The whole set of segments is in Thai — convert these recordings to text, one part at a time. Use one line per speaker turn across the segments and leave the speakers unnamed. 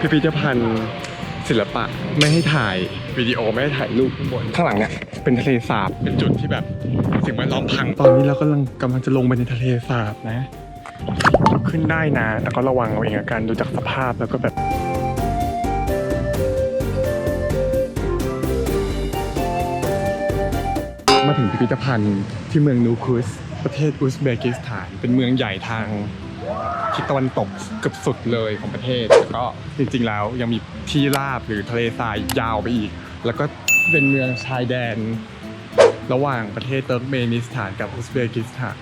พิพิธภัณฑ์ศิลปะไม่ให้ถ่ายวิดีโอไม่ให้ถ่ายรูปข้างบนข้างหลังเนี่ยเป็นทะเลสาบเป็นจุดที่แบบสิ่งแวดล้อมพังตอนนี้เรากำลังกำลังจะลงไปในทะเลสาบนะ ขึ้นได้นะ แต่ก็ระวังเอาเองละกันดูจากสภาพแล้วก็แบบมาถึงพิพิธภัณฑ์ที่เมืองนูคุสประเทศอุซเบกิสถาน เป็นเมืองใหญ่ทาง ทิศตะวันตกเกือบสุดเลยของประเทศแล้วก็จริงๆแล้วยังมีที่ราบหรือทะเลทรายยาวไปอีก แล้วก็เป็นเมืองชายแดน ระหว่างประเทศเติร์กเมนิสถานกับอุซเบกิสถาน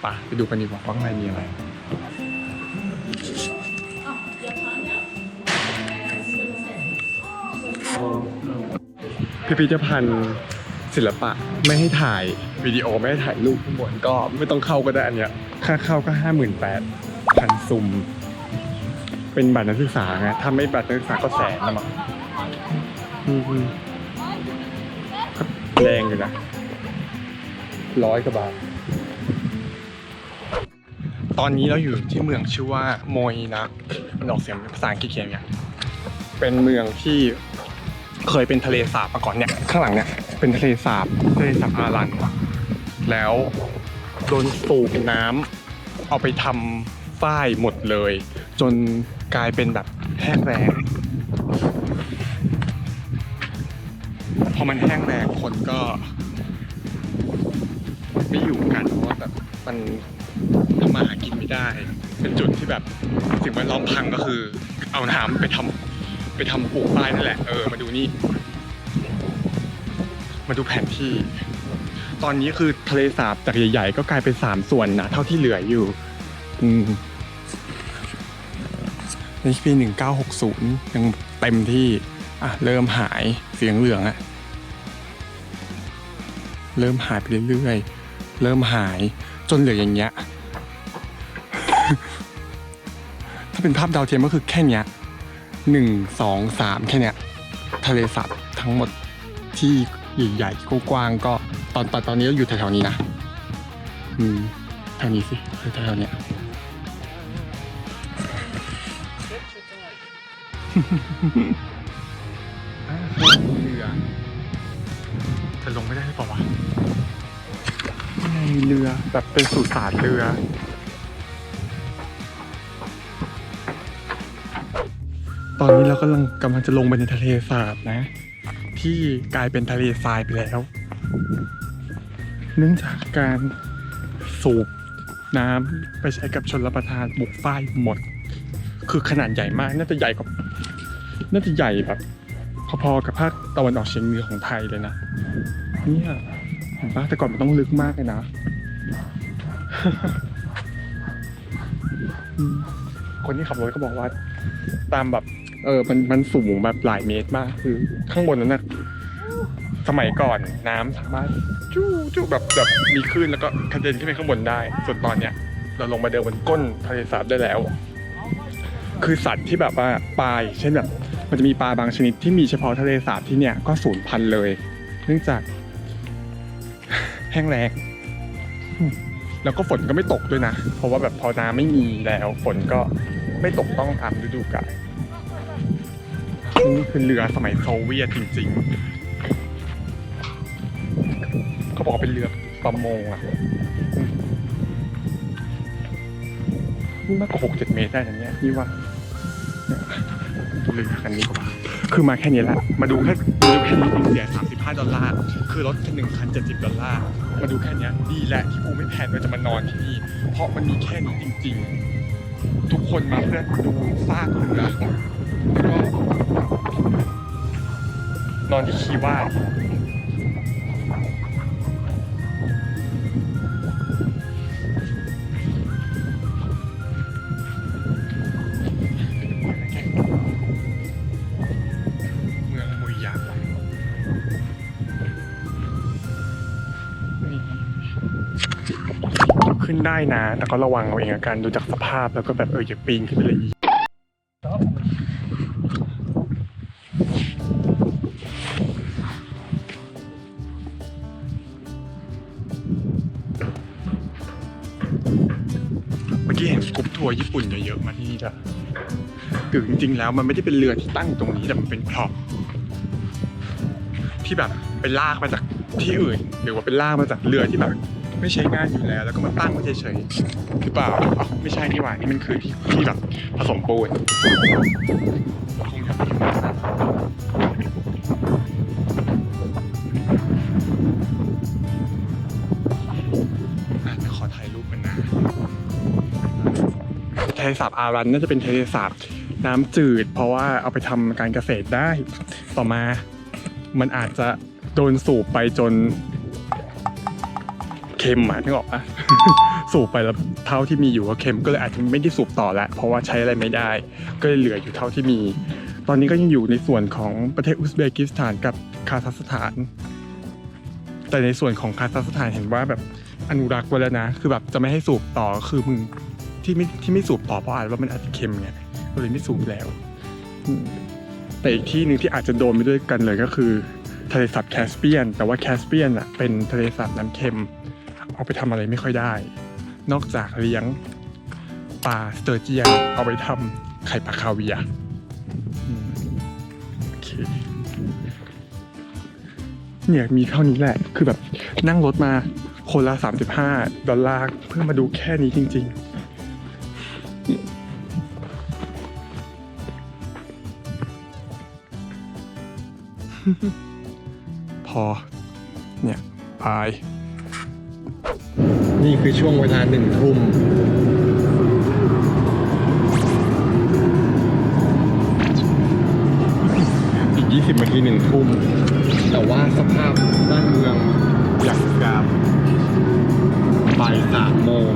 ไปะไปดูกันดีกว่าว่าข้างในมีอะไรพิพิธภัณฑ์ศิลปะไม่ให้ถ่ายวิดีโอไม่ให้ถ่ายรูปข้างบนก็ไม่ต้องเข้าก็ได้อันเนี้ยค่าเข้าก็ห้าหมื่นแปด พันซุมเป็นบัตรนักศึกษาไงถ้าไม่บัตรนักศึกษาก็แสนนะมั้งอืมก็แรงอยู่นะร้อยกว่าบาท ตอนนี้เราอยู่ที่เมืองชื่อว่าโมยนะมันออกเสียงภาษาอังกฤษเขียนอย่างเป็นเมืองที่เคยเป็นทะเลสาบมาก่อนเนี่ยข้างหลังเนี่ยเป็นทะเลสาบทะเลสาบอารันแล้วโดนสูบน้ำเอาไปทำ ฝ้ายหมดเลย จนกลายเป็นแบบแห้งแรงพอมันแห้งแรงคนก็ ไม่อยู่กันเพราะว่าแบบมันทำมาหากินไม่ได้ เป็นจุดที่แบบสิ่งแวดล้อมพังก็คือ เอาน้ำไปทำไปทำปลูกป้ายนั่นแหละเออมาดูนี่ มาดูแผนที่ ตอนนี้คือทะเลสาบจากใหญ่ๆ ก็กลายเป็นสามส่วนนะเท่าที่เหลืออยู่ อืม ในปีหนึ่งเก้าหกศูนย์ยังเต็มที่ อะ เริ่มหายเสียงเหลืองอะเริ่มหายไปเรื่อยๆ เริ่มหายจนเหลืออย่างเงี้ย ถ้าเป็นภาพดาวเทียมก็คือแค่เนี้ยหนึ่งสองสามแค่เนี้ย ทะเลสาบทั้งหมดที่ใหญ่ๆกว้างๆก็ตอนตอนตอนนี้เราอยู่แถวๆนี้นะ อืมแถวนี้สิแถวๆเนี้ย เรือจะลงไม่ได้หรือเปล่าวะข้างในมีเรือแบบเป็นสุสานเรือ ตอนนี้เรากำลังกำลังจะลงไปในทะเลสาบนะ ที่กลายเป็นทะเลทรายไปแล้ว เนื่องจากการสูบน้ำไปใช้กับชนรับประทานบุกฝ้ายหมด คือขนาดใหญ่มาก น่าจะใหญ่กว่า น่าจะใหญ่แบบ พอๆกับภาคตะวันออกเฉียงเหนือของไทยเลยนะเนี่ยเห็นปะแต่ก่อนมันต้องลึกมากเลยนะคนที่ขับรถก็บอกว่า ตามแบบ เออ มันมันสูงแบบหลายเมตรมาก คือ ข้างบนนั้นนะสมัยก่อนน้ำสามารถจู้จู้แบบแบบมีคลื่นแล้วก็กระเด็นขึ้นไปข้างบนได้ ส่วนตอนเนี้ย เราลงมาเดินบนก้นทะเลสาบได้แล้ว คือสัตว์ที่แบบว่าปลายเช่นแบบ มันจะมีปลาบางชนิดที่มีเฉพาะทะเลสาบที่เนี่ยก็สูญพันธุ์เลย เนื่องจาก แห้งแล้งแล้วก็ฝนก็ไม่ตกด้วยนะ เพราะว่าแบบพอน้ำไม่มีแล้วฝนก็ไม่ตกต้องตามฤดูกาลนี่คือเรือสมัยโซเวียตจริงๆ เขาบอกว่าเป็นเรือประมงอะนี่มากกว่าหกเจ็ดเมตรได้นะเนี่ยนี่ว่า เรือคันนี้ก็ว่าคือมาแค่นี้แหละ มาดูแค่มาดูแค่นี้เสียสามสิบห้าดอลลาร์ คือรถหนึ่งคันเจ็ดสิบดอลลาร์ มาดูแค่เนี้ยดีแหละที่กูไม่แพลนว่าจะมานอนที่นี่ เพราะมันมีแค่นี้จริง ๆ ทุกคนมาเพื่อดูซากเรือแล้วก็นอนที่คีว่า ขึ้นได้นะ แต่ก็ระวังเอาเองละกันดูจากสภาพแล้วก็แบบเอออย่าปีนขึ้นไปเลยอีเมื่อกี้เห็นกรุ๊ปทัวร์ญี่ปุ่นเยอะๆมาที่นี่จ้ะกึ่จริงๆแล้วมันไม่ได้เป็นเรือที่ตั้งอยู่ตรงนี้แต่มันเป็นพร็อพที่แบบเป็นลากมาจากที่อื่น หรือว่าเป็นลากมาจากเรือที่แบบ ไม่ใช้งานอยู่แล้ว แล้วก็มาตั้งไว้เฉยๆหรือเปล่าอ๋อไม่ใช่นี่หว่านี่มันคือที่ที่แบบผสมปูนคงจะเป็นอย่างนั้นอะเดี๋ยวขอถ่ายรูปกันนะทะเลสาบอารันน่าจะเป็นทะเลสาบน้ำจืด เพราะว่าเอาไปทำการเกษตรได้ ต่อมา มันอาจจะโดนสูบไปจน เค็มอะนึกออกปะสูบไปแล้วเท่าที่มีอยู่ก็เค็มก็เลยอาจจะไม่ได้สูบต่อแล้วเพราะว่าใช้อะไรไม่ได้ ก็เลยเหลืออยู่เท่าที่มี ตอนนี้ก็ยังอยู่ในส่วนของประเทศอุซเบกิสถานกับคาซัคสถาน แต่ในส่วนของคาซัคสถานเห็นว่าแบบอนุรักษ์ไว้แล้วนะ คือแบบจะไม่ให้สูบต่อคือมึงที่ไม่ที่ไม่สูบต่อเพราะอาจว่ามันอาจจะเค็มไงก็เลยไม่สูบแล้วอืมแต่อีกที่หนึ่งที่อาจจะโดนไปด้วยกันเลยก็คือทะเลสาบแคสเปียน แต่ว่าแคสเปียนอะเป็นทะเลสาบน้ำเค็ม เอาไปทำอะไรไม่ค่อยได้ นอกจากเลี้ยงปลาสเตอร์เจียนเอาไปทำไข่ปลาคาเวียร์อืมโอเคเนี่ยมีเท่านี้แหละคือแบบนั่งรถมาคนละ 35 ดอลลาร์เพื่อมาดูแค่นี้จริง ๆ พอ เนี่ยพาย
นี่คือช่วงเวลาหนึ่งทุ่มอีก 20นาทีหนึ่งทุ่ม แต่ว่าสภาพบ้านเมืองอยากกามบ่ายสามโมง